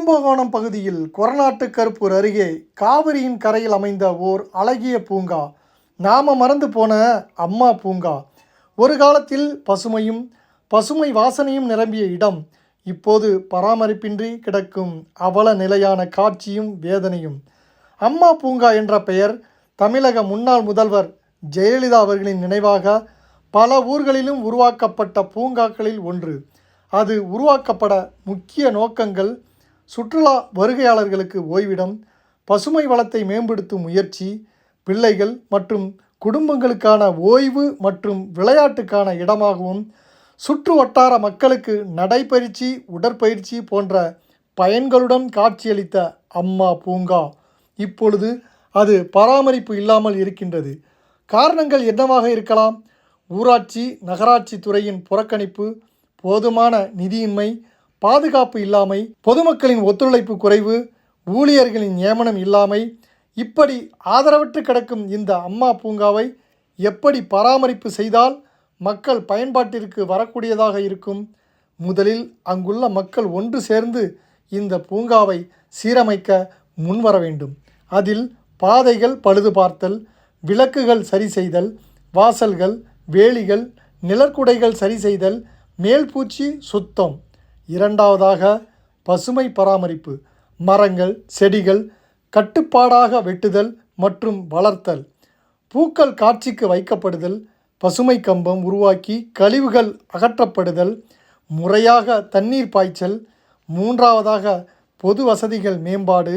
கும்பகோணம் பகுதியில் கொரநாட்டு கருப்பூர் அருகே காவிரியின் கரையில் அமைந்த ஓர் அழகிய பூங்கா. நாம மறந்து போன அம்மா பூங்கா. ஒரு காலத்தில் பசுமையும் பசுமை வாசனையும் நிரம்பிய இடம். இப்போது பராமரிப்பின்றி கிடக்கும் அவல நிலையான காட்சியும் வேதனையும். அம்மா பூங்கா என்ற பெயர் தமிழக முன்னாள் முதல்வர் ஜெயலலிதா அவர்களின் நினைவாக பல ஊர்களிலும் உருவாக்கப்பட்ட பூங்காக்களில் ஒன்று. அது உருவாக்கப்பட முக்கிய நோக்கங்கள் சுற்றுலா வருகையாளர்களுக்கு ஓய்விடம் பசுமை வளத்தை மேம்படுத்தும் முயற்சி பிள்ளைகள் மற்றும் குடும்பங்களுக்கான ஓய்வு மற்றும் விளையாட்டுக்கான இடமாகவும் சுற்று வட்டார மக்களுக்கு நடைபயிற்சி உடற்பயிற்சி போன்ற பயன்களுடன் காட்சியளித்த அம்மா பூங்கா. இப்பொழுது அது பராமரிப்பு இல்லாமல் இருக்கின்றது. காரணங்கள் என்னவாக இருக்கலாம்? ஊராட்சி நகராட்சி துறையின் புறக்கணிப்பு போதுமான நிதியின்மை பாதுகாப்பு இல்லாமை பொதுமக்களின் ஒத்துழைப்பு குறைவு ஊழியர்களின் நியமனம் இல்லாமை இப்படி ஆதரவற்று கிடக்கும் இந்த அம்மா பூங்காவை எப்படி பராமரிப்பு செய்தால் மக்கள் பயன்பாட்டிற்கு வரக்கூடியதாக இருக்கும்? முதலில் அங்குள்ள மக்கள் ஒன்று சேர்ந்து இந்த பூங்காவை சீரமைக்க முன்வர வேண்டும். அதில் பாதைகள் பழுது பார்த்தல் விளக்குகள் சரி செய்தல் வாசல்கள் வேலிகள் நிழற்குடைகள் சரி செய்தல் மேல்பூச்சி சுத்தம். இரண்டாவதாக பசுமை பராமரிப்பு மரங்கள் செடிகள் கட்டுப்பாடாக வெட்டுதல் மற்றும் வளர்த்தல் பூக்கள் காட்சிக்கு வைக்கப்படுதல் பசுமை கம்பம் உருவாக்கி கழிவுகள் அகற்றப்படுதல் முறையாக தண்ணீர் பாய்ச்சல் மூன்றாவதாக பொது வசதிகள் மேம்பாடு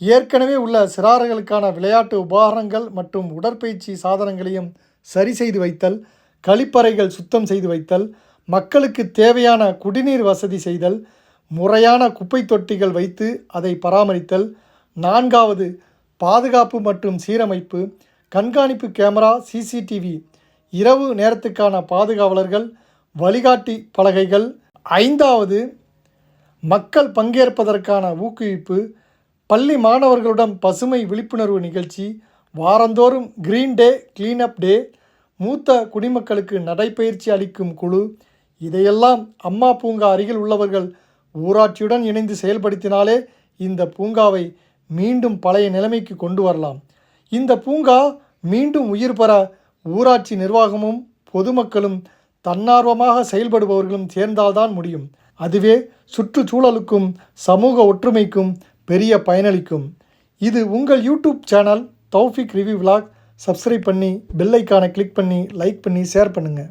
ஏற்கனவே உள்ள சிறார்களுக்கான விளையாட்டு உபகரணங்கள் மற்றும் உடற்பயிற்சி சாதனங்களையும் சரி செய்து வைத்தல் கழிப்பறைகள் சுத்தம் செய்து வைத்தல் மக்களுக்கு தேவையான குடிநீர் வசதி செய்தல் முறையான குப்பை தொட்டிகள் வைத்து அதை பராமரித்தல் நான்காவது பாதுகாப்பு மற்றும் சீரமைப்பு கண்காணிப்பு கேமரா சிசிடிவி இரவு நேரத்துக்கான பாதுகாவலர்கள் வழிகாட்டி பலகைகள் ஐந்தாவது மக்கள் பங்கேற்பதற்கான ஊக்குவிப்பு பள்ளி மாணவர்களுடன் பசுமை விழிப்புணர்வு நிகழ்ச்சி வாரந்தோறும் கிரீன் டே கிளீனப் டே மூத்த குடிமக்களுக்கு நடைப்பயிற்சி அளிக்கும் குழு இதையெல்லாம் அம்மா பூங்கா அருகில் உள்ளவர்கள் ஊராட்சியுடன் இணைந்து செயல்படுத்தினாலே இந்த பூங்காவை மீண்டும் பழைய நிலைமைக்கு கொண்டு வரலாம். இந்த பூங்கா மீண்டும் உயிர் பெற ஊராட்சி நிர்வாகமும் பொதுமக்களும் தன்னார்வமாக செயல்படுபவர்களும் சேர்ந்தால்தான் முடியும். அதுவே சுற்றுச்சூழலுக்கும் சமூக ஒற்றுமைக்கும் பெரிய பயனளிக்கும். இது உங்கள் YouTube channel Taufiq review vlog. Subscribe பண்ணி பெல்லைக்கான கிளிக் பண்ணி லைக் பண்ணி ஷேர் பண்ணுங்கள்